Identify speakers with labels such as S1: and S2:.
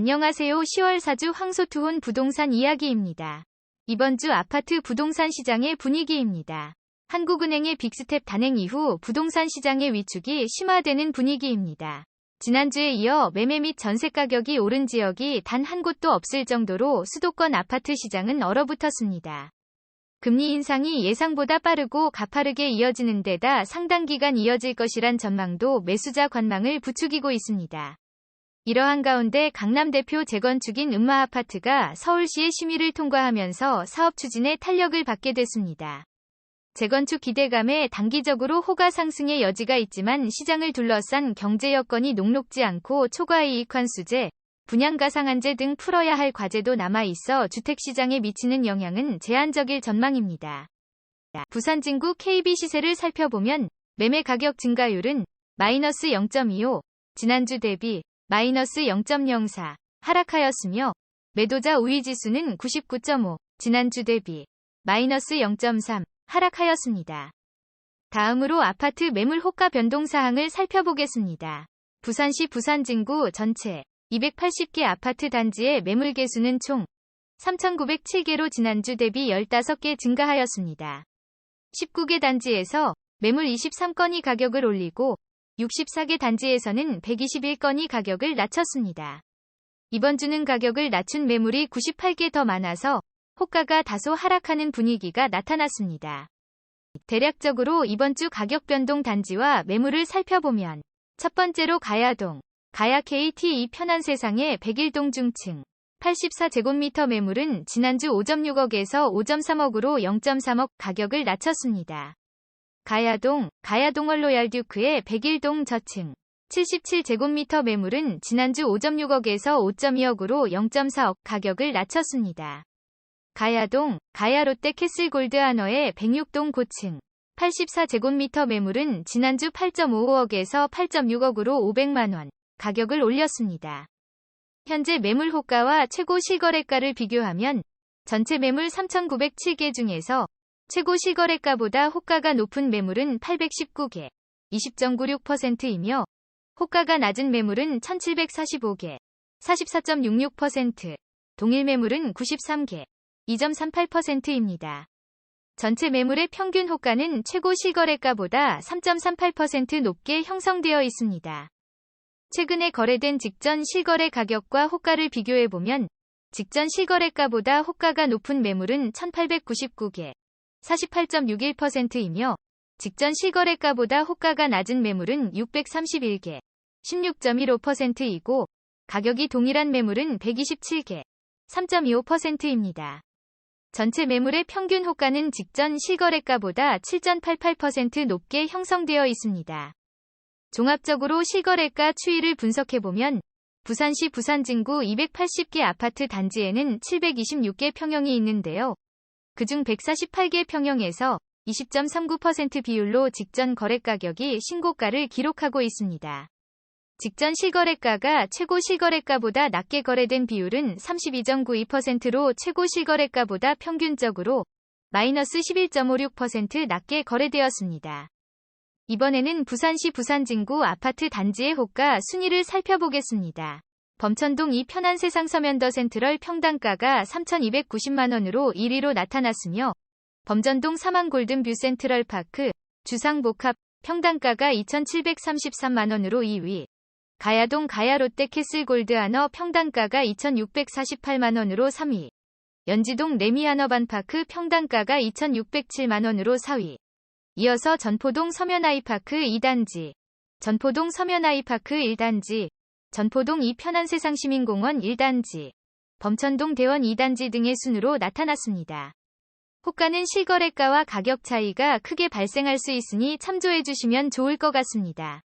S1: 안녕하세요. 10월 4주 황소투혼 부동산 이야기입니다. 이번 주 아파트 부동산 시장의 분위기입니다. 한국은행의 빅스텝 단행 이후 부동산 시장의 위축이 심화되는 분위기입니다. 지난주에 이어 매매 및 전세 가격이 오른 지역이 단 한 곳도 없을 정도로 수도권 아파트 시장은 얼어붙었습니다. 금리 인상이 예상보다 빠르고 가파르게 이어지는 데다 상당 기간 이어질 것이란 전망도 매수자 관망을 부추기고 있습니다. 이러한 가운데 강남 대표 재건축인 음마 아파트가 서울시의 심의를 통과하면서 사업 추진에 탄력을 받게 됐습니다. 재건축 기대감에 단기적으로 호가 상승의 여지가 있지만 시장을 둘러싼 경제 여건이 녹록지 않고 초과이익 환수제, 분양가상한제 등 풀어야 할 과제도 남아 있어 주택시장에 미치는 영향은 제한적일 전망입니다. 부산 진구 KB 시세를 살펴보면 매매 가격 증가율은 마이너스 0.25, 지난주 대비 마이너스 0.04 하락하였으며 매도자 우위 지수는 99.5, 지난주 대비 마이너스 0.3 하락하였습니다. 다음으로 아파트 매물 호가 변동 사항을 살펴보겠습니다. 부산시 부산진구 전체 280개 아파트 단지의 매물 개수는 총 3,907개로 지난주 대비 15개 증가하였습니다. 19개 단지에서 매물 23건이 가격을 올리고 64개 단지에서는 121건이 가격을 낮췄습니다. 이번 주는 가격을 낮춘 매물이 98개 더 많아서 호가가 다소 하락하는 분위기가 나타났습니다. 대략적으로 이번 주 가격 변동 단지와 매물을 살펴보면 첫 번째로 가야동, 가야 KT2 편한 세상의 101동 중층 84제곱미터 매물은 지난주 5.6억에서 5.3억으로 0.3억 가격을 낮췄습니다. 가야동, 가야동월 로얄 듀크의 101동 저층 77제곱미터 매물은 지난주 5.6억에서 5.2억으로 0.4억 가격을 낮췄습니다. 가야동, 가야 롯데 캐슬 골드 아너의 106동 고층 84제곱미터 매물은 지난주 8.55억에서 8.6억으로 500만원 가격을 올렸습니다. 현재 매물 호가와 최고 실거래가를 비교하면 전체 매물 3,907개 중에서 최고 실거래가보다 호가가 높은 매물은 819개, 20.96%이며 호가가 낮은 매물은 1,745개, 44.66%, 동일 매물은 93개, 2.38%입니다. 전체 매물의 평균 호가는 최고 실거래가보다 3.38% 높게 형성되어 있습니다. 최근에 거래된 직전 실거래 가격과 호가를 비교해보면 직전 실거래가보다 호가가 높은 매물은 1899개, 48.61%이며 직전 실거래가보다 호가가 낮은 매물은 631개, 16.15%이고 가격이 동일한 매물은 127개, 3.25%입니다. 전체 매물의 평균 호가는 직전 실거래가보다 7.88% 높게 형성되어 있습니다. 종합적으로 실거래가 추이를 분석해보면 부산시 부산진구 280개 아파트 단지에는 726개 평형이 있는데요. 그중 148개 평형에서 20.39% 비율로 직전 거래 가격이 신고가를 기록하고 있습니다. 직전 실거래가가 최고 실거래가보다 낮게 거래된 비율은 32.92%로 최고 실거래가보다 평균적으로 마이너스 11.56% 낮게 거래되었습니다. 이번에는 부산시 부산진구 아파트 단지의 호가 순위를 살펴보겠습니다. 범천동 이 편한 세상 서면더 센트럴 평당가가 3,290만원으로 1위로 나타났으며 범전동 사망 골든뷰 센트럴 파크 주상복합 평당가가 2,733만원으로 2위 가야동 가야 롯데 캐슬 골드아너 평당가가 2,648만원으로 3위 연지동 레미아너반파크 평당가가 2,607만원으로 4위. 이어서 전포동 서면아이파크 2단지 전포동 서면아이파크 1단지 전포동 이 편한 세상 시민공원 1단지, 범천동 대원 2단지 등의 순으로 나타났습니다. 호가는 실거래가와 가격 차이가 크게 발생할 수 있으니 참조해 주시면 좋을 것 같습니다.